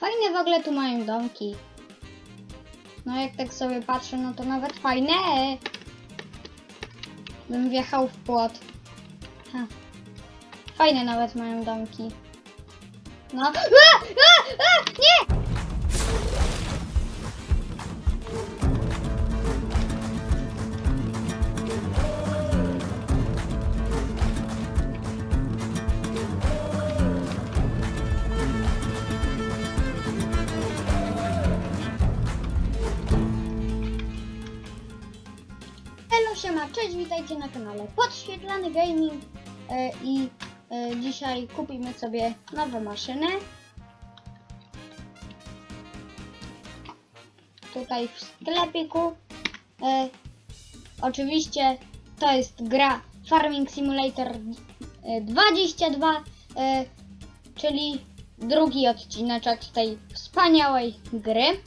Fajne w ogóle tu mają domki. No jak tak sobie patrzę, no to nawet fajne. Bym wjechał w płot. Ha. Fajne nawet mają domki. No. A! A! A! Nie! Hello, siema, cześć, witajcie na kanale Podświetlany Gaming e, i e, dzisiaj kupimy sobie nowe maszyny. Tutaj w sklepiku. E, oczywiście to jest gra Farming Simulator e, 22, e, czyli drugi odcineczek tej wspaniałej gry.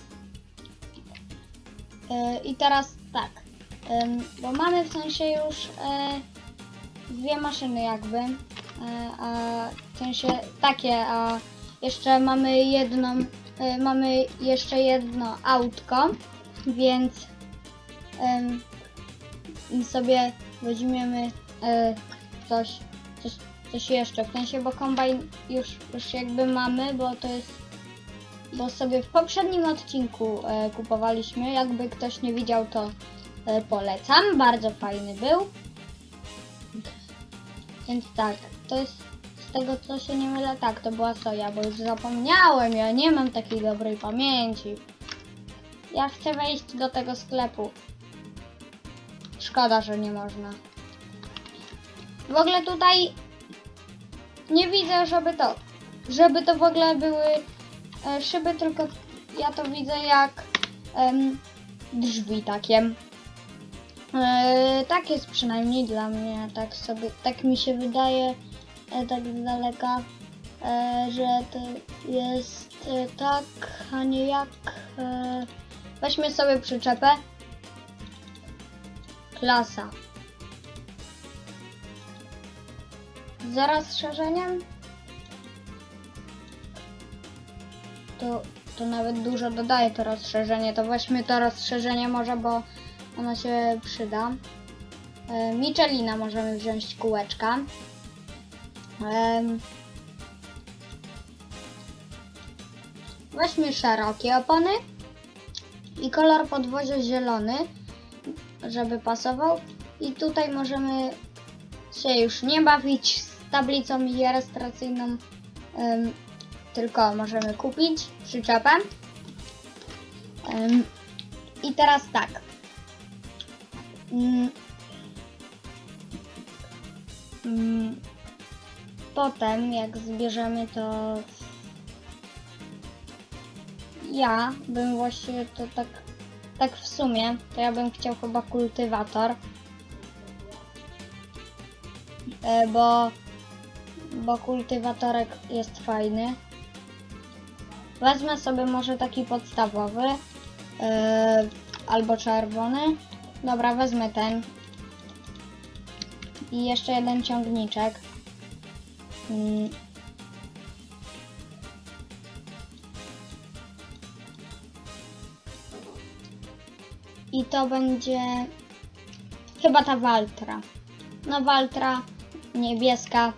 E, I teraz tak, bo mamy w sensie już e, dwie maszyny jakby, e, a w sensie takie, a jeszcze mamy jedną, e, mamy jeszcze jedno autko, więc sobie weźmiemy coś, coś, coś jeszcze, w sensie, bo kombajn już, już jakby mamy, bo to jest bo sobie w poprzednim odcinku kupowaliśmy. Jakby ktoś nie widział, to polecam. Bardzo fajny był. Więc tak, to jest z tego co się nie mylę, tak, to była soja, bo już zapomniałem, ja nie mam takiej dobrej pamięci. Ja chcę wejść do tego sklepu. Szkoda, że nie można. W ogóle tutaj nie widzę, żeby to, żeby to w ogóle były e, szyby, tylko ja to widzę jak em, drzwi takie. E, tak jest przynajmniej dla mnie, tak sobie, tak mi się wydaje, e, tak z daleka, e, że to jest e, tak, a nie jak. E, weźmy sobie przyczepę. Klasa. Z rozszerzeniem to, to nawet dużo dodaje to rozszerzenie. To weźmy to rozszerzenie może, bo ono się przyda. E, Michelina możemy wziąć kółeczka. Em, Weźmy szerokie opony i kolor podwozia zielony, żeby pasował. I tutaj możemy się już nie bawić z tablicą rejestracyjną, tylko możemy kupić przyczepę. I teraz tak. Mm. Mm. Potem, jak zbierzemy to. Ja bym właściwie to tak. Tak w sumie, to ja bym chciał chyba kultywator. E, bo. Bo kultywatorek jest fajny. Wezmę sobie może taki podstawowy. e, albo czerwony. Dobra, wezmę ten. I jeszcze jeden ciągniczek. Mm. I to będzie chyba ta Waltra. No Waltra niebieska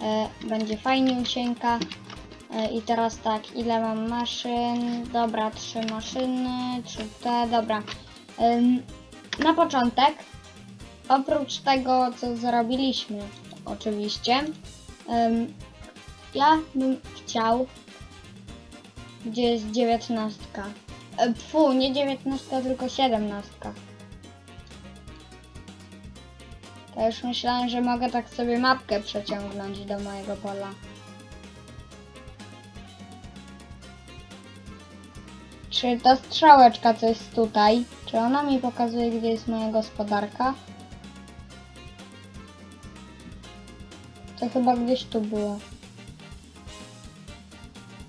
e, będzie fajniusieńka. E, I teraz tak, ile mam maszyn? Dobra, trzy maszyny, trzy te, dobra. Ym, na początek, oprócz tego, co zrobiliśmy, oczywiście, ym, ja bym chciał, gdzie jest dziewiętnastka. E, Fu, nie dziewiętnastka, tylko siedemnastka. To już myślałem, że mogę tak sobie mapkę przeciągnąć do mojego pola. Czy ta strzałeczka, co jest tutaj, czy ona mi pokazuje, gdzie jest moja gospodarka? To chyba gdzieś tu było.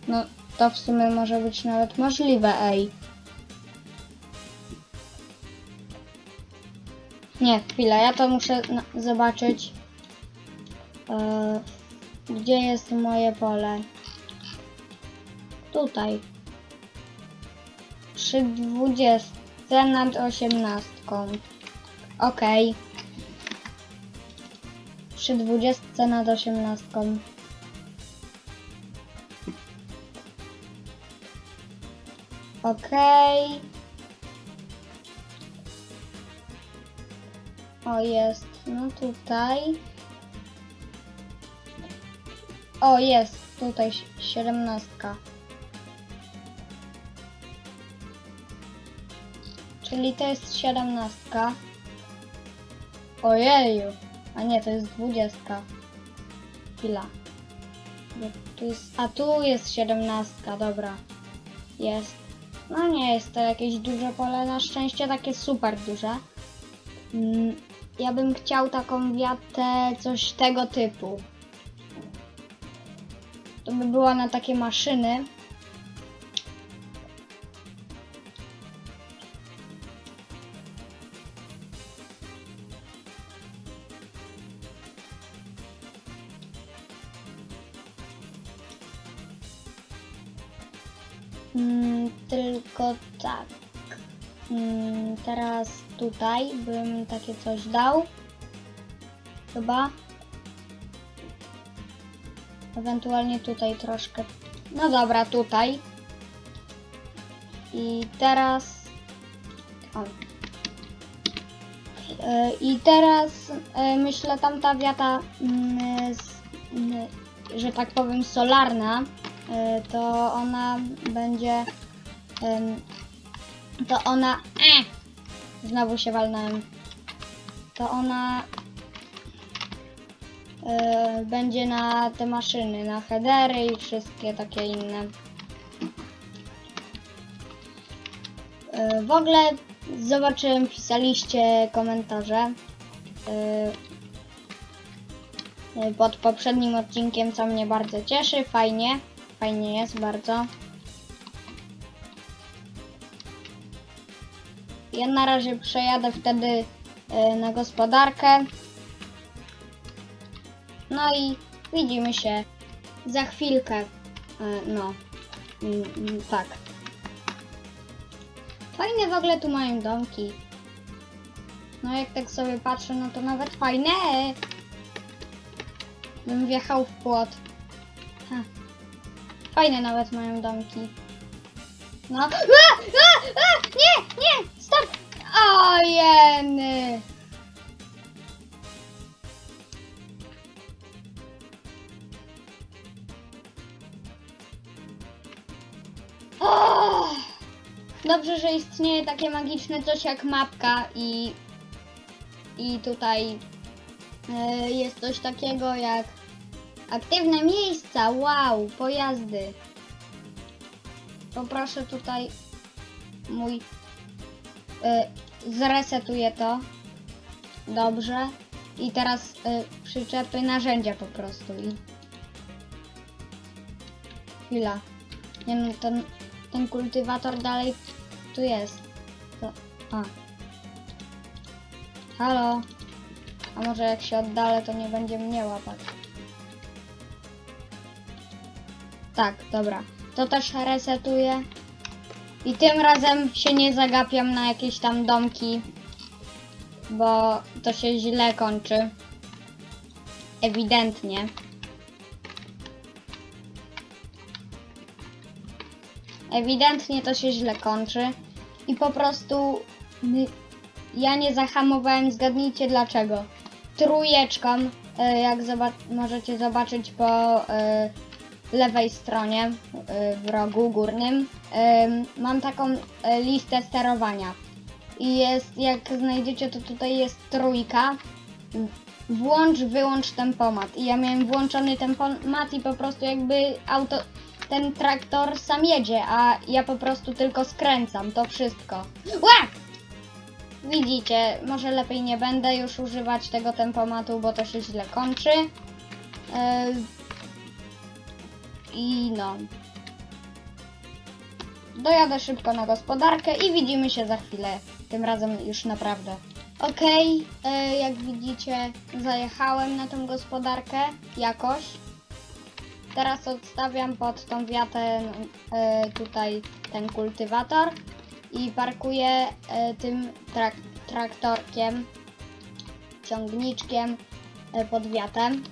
No, to w sumie może być nawet możliwe, ej. Nie, chwilę, ja to muszę zobaczyć. E, gdzie jest moje pole? tutaj. Przy dwudziestce nad osiemnastką. Okej. Przy dwudziestce nad osiemnastką. Okej. O, jest. No tutaj. O, jest. Tutaj si- siedemnastka. Czyli to jest siedemnastka. Ojeju. A nie, to jest dwudziestka. Chwila. A tu jest siedemnastka, dobra. Jest. No nie jest to jakieś duże pole, na szczęście takie super duże. Mm, Ja bym chciał taką wiatę, coś tego typu. To by była na takie maszyny. Mm, tylko tak. Mm, teraz tutaj bym takie coś dał. Chyba. Ewentualnie tutaj troszkę. No dobra, tutaj. I teraz. O. E, I teraz e, myślę tamta wiata, mm, mm, że tak powiem, solarna, to ona będzie. To ona. E, znowu się walnąłem. To ona e, będzie na te maszyny, na headery i wszystkie takie inne. E, W ogóle zobaczyłem, pisaliście komentarze pod poprzednim odcinkiem, co mnie bardzo cieszy. Fajnie, fajnie jest bardzo. Ja na razie przejadę wtedy e, na gospodarkę. No i widzimy się za chwilkę. E, No, Mm, mm, tak. Fajne w ogóle tu mają domki. No jak tak sobie patrzę, no to nawet fajne. Bym wjechał w płot. Fajne nawet mają domki. No. A, a, a, nie, nie, stop! O, jeny. O! Dobrze, że istnieje takie magiczne coś jak mapka i i tutaj e, jest coś takiego jak aktywne miejsca. Wow, pojazdy. Poproszę tutaj mój e, zresetuję to. Dobrze. I teraz e, przyczepy narzędzia po prostu i chwila. Nie no, ten, ten kultywator dalej tu jest. To, a. Halo? A może jak się oddalę, to nie będzie mnie łapać. Tak, dobra. To też resetuję. I tym razem się nie zagapiam na jakieś tam domki, bo to się źle kończy. Ewidentnie. Ewidentnie to się źle kończy. I po prostu ja nie zahamowałem, zgadnijcie dlaczego. Trójeczką, e, jak możecie zobaczyć po e, lewej stronie, e, w rogu górnym, mam taką e, listę sterowania. I jest, jak znajdziecie, to tutaj jest trójka. Włącz, wyłącz tempomat. I ja miałem włączony tempomat i po prostu jakby auto, ten traktor sam jedzie, a ja po prostu tylko skręcam, to wszystko. Ła! Widzicie, może lepiej nie będę już używać tego tempomatu, bo to się źle kończy. Yy, I no. Dojadę szybko na gospodarkę i widzimy się za chwilę. Tym razem już naprawdę. Okej, e, jak widzicie, zajechałem na tą gospodarkę jakoś. teraz odstawiam pod tą wiatę e, tutaj ten kultywator i parkuję e, tym trak traktorkiem, ciągniczkiem pod wiatem.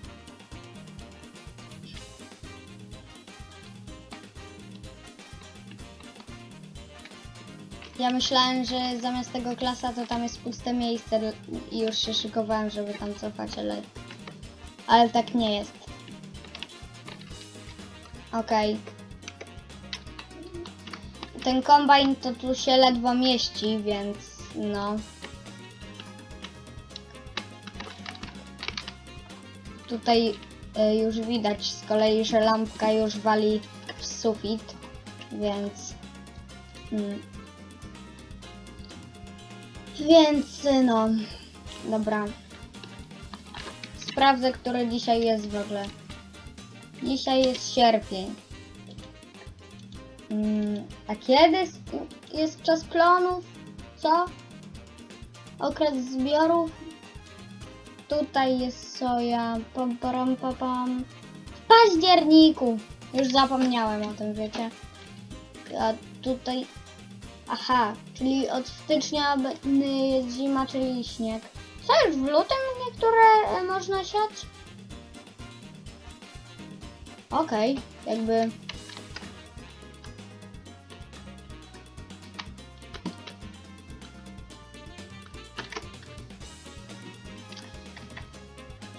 Ja myślałem, że zamiast tego klasa to tam jest puste miejsce i już się szykowałem, żeby tam cofać, ale, ale tak nie jest. Okej. Ten kombajn to tu się ledwo mieści, więc no. Tutaj y, już widać z kolei, że lampka już wali w sufit, więc... Mm, więc no, dobra. Sprawdzę, który dzisiaj jest w ogóle. Dzisiaj jest sierpień. Mm, a kiedy jest czas plonów? Co? Okres zbiorów? Tutaj jest soja. Pom, pom, pom, pom. W październiku. Już zapomniałem o tym, wiecie. A tutaj Aha, czyli od stycznia jest zima, czyli śnieg. Co już w lutym niektóre e, można siać? Okej, jakby.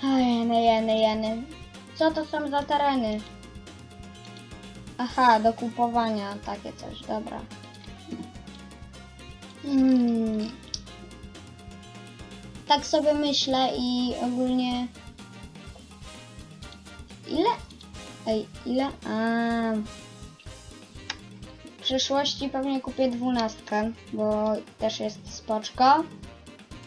A, Jeny, jeny, jeny. Co to są za tereny? Aha, do kupowania takie coś, dobra. Hmm. Tak sobie myślę i ogólnie. Ile? Ej, ile? A. W przyszłości pewnie kupię dwunastkę, bo też jest spoczko.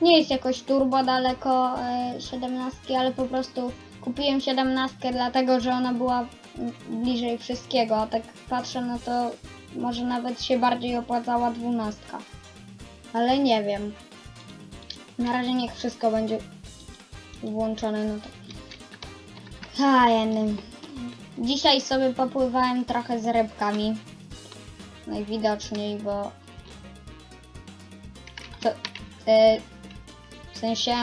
Nie jest jakoś turbo daleko e, 17, ale po prostu kupiłem 17 dlatego, że ona była bliżej wszystkiego, a tak patrzę no to może nawet się bardziej opłacała 12. Ale nie wiem. Na razie niech wszystko będzie włączone, no to. Fajny. Dzisiaj sobie popływałem trochę z rybkami. Najwidoczniej, bo. To. e, w sensie.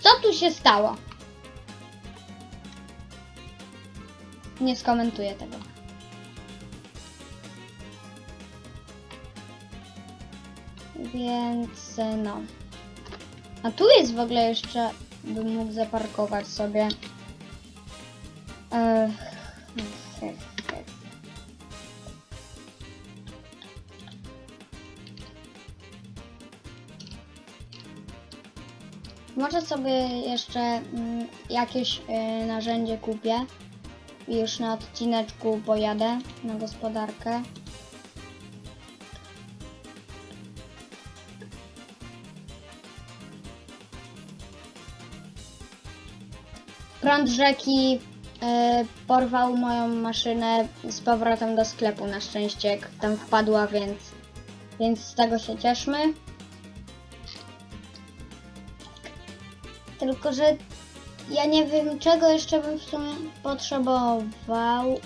Co tu się stało? Nie skomentuję tego. Więc e, no. A tu jest w ogóle jeszcze, bym mógł zaparkować sobie. Ech. Może sobie jeszcze mm, jakieś y, narzędzie kupię i już na odcineczku pojadę na gospodarkę. Prąd rzeki e, porwał moją maszynę z powrotem do sklepu. Na szczęście tam wpadła, więc, więc z tego się cieszmy. Tylko, że ja nie wiem czego jeszcze bym w sumie potrzebował.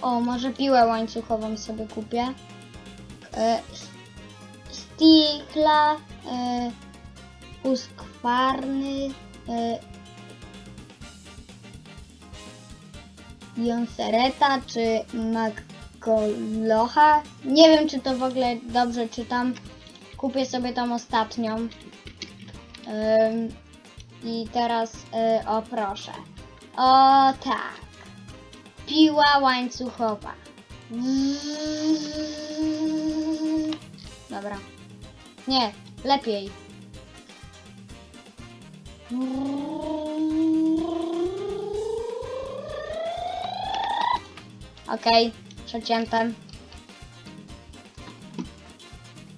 O, może piłę łańcuchową sobie kupię. E, Stikla, e, uskwarny, e, Jonsereta czy Magolocha. Nie wiem, czy to w ogóle dobrze czytam. Kupię sobie tą ostatnią. Ym, I teraz, y, o proszę. O tak. Piła łańcuchowa. Dobra. Nie, lepiej. Okej, przecięte.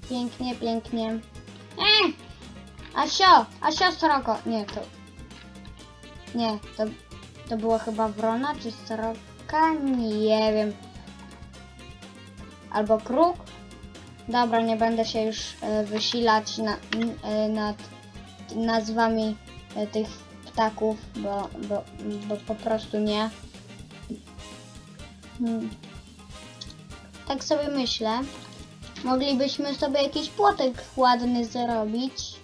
Pięknie, pięknie. Eee! Asio! Asio sroko! Nie, to... Nie, to... To było chyba wrona czy sroka? Nie wiem. Albo kruk? Dobra, nie będę się już e, wysilać na, e, nad nazwami e, tych ptaków, bo, bo, bo po prostu nie. Hmm. Tak sobie myślę. Moglibyśmy sobie jakiś płotek ładny zrobić.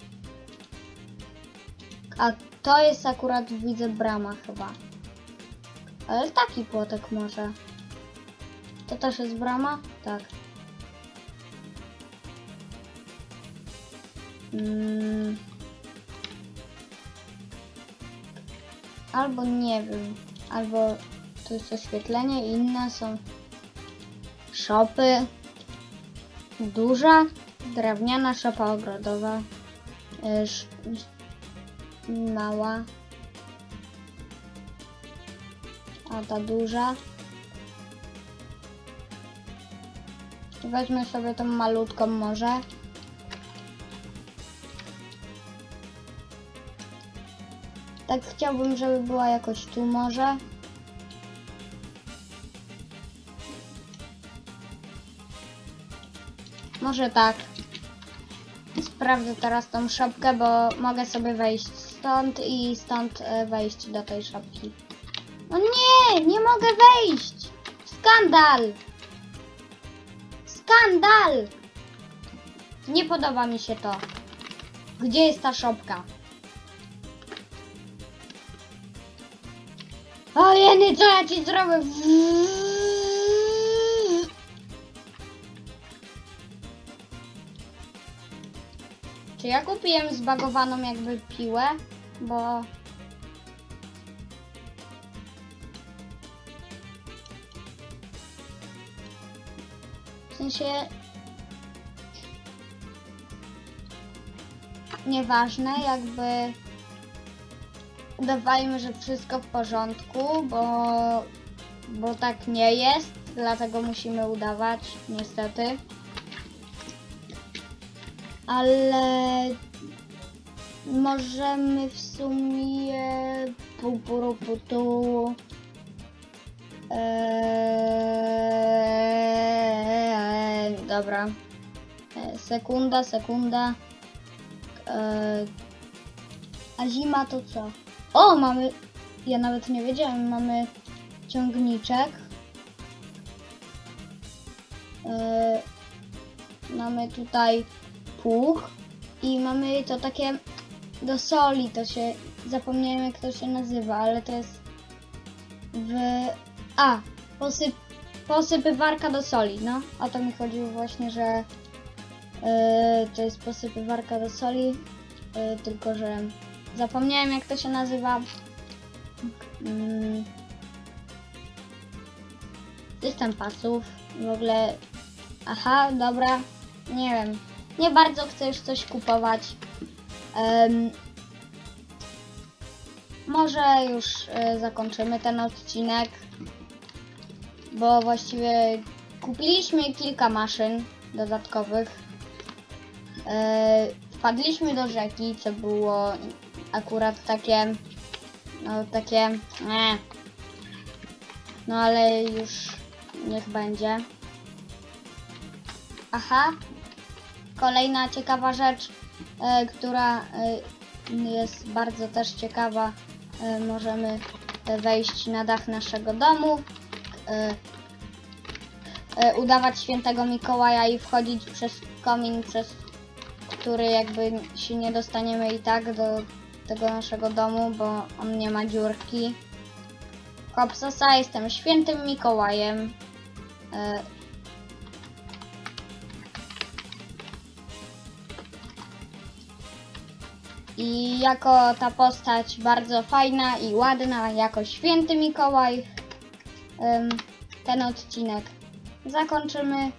A to jest akurat, widzę, brama chyba. Ale taki płotek może. To też jest brama? Tak. Mm. Albo nie wiem. Albo tu jest oświetlenie, inne są szopy. Duża, drewniana szopa ogrodowa. y, sz- Mała. A ta duża. Weźmy sobie tą malutką może. Tak chciałbym, żeby była jakoś tu może. Może tak. Sprawdzę teraz tą szopkę, bo mogę sobie wejść stąd i stąd e, wejść do tej szopki. No nie, nie mogę wejść! Skandal! Skandal! Nie podoba mi się to. Gdzie jest ta szopka? O jeny, co ja ci zrobię? Czy ja kupiłem zbagowaną jakby piłę? Bo... W sensie... Nieważne, jakby... Udawajmy, że wszystko w porządku, bo... Bo tak nie jest, dlatego musimy udawać, niestety ale możemy w sumie pu, pu, pu, tu eee, dobra. E, sekunda, sekunda. Eee, a zima to co? O, mamy ja nawet nie wiedziałem, mamy ciągniczek. Eee, mamy tutaj puch i mamy to takie do soli, to się zapomniałem jak to się nazywa, ale to jest w a posyp, posypywarka do soli, no o to mi chodziło właśnie, że yy, to jest posypywarka do soli, yy, tylko że zapomniałem jak to się nazywa. Mm. System pasów, w ogóle aha, dobra, nie wiem, nie bardzo już coś kupować. Em, może już e, zakończymy ten odcinek, bo właściwie kupiliśmy kilka maszyn dodatkowych. E, wpadliśmy do rzeki, co było akurat takie, no takie, nie. No ale już niech będzie. Aha, Kolejna ciekawa rzecz, e, która e, jest bardzo też ciekawa, e, możemy wejść na dach naszego domu, udawać świętego Mikołaja i wchodzić przez komin, przez który jakby się nie dostaniemy i tak do tego naszego domu, bo on nie ma dziurki. Kopsosa, jestem świętym Mikołajem. I jako ta postać bardzo fajna i ładna, jako święty Mikołaj, ten odcinek zakończymy.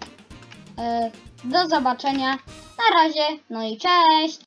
E, Do zobaczenia. Na razie, no i cześć!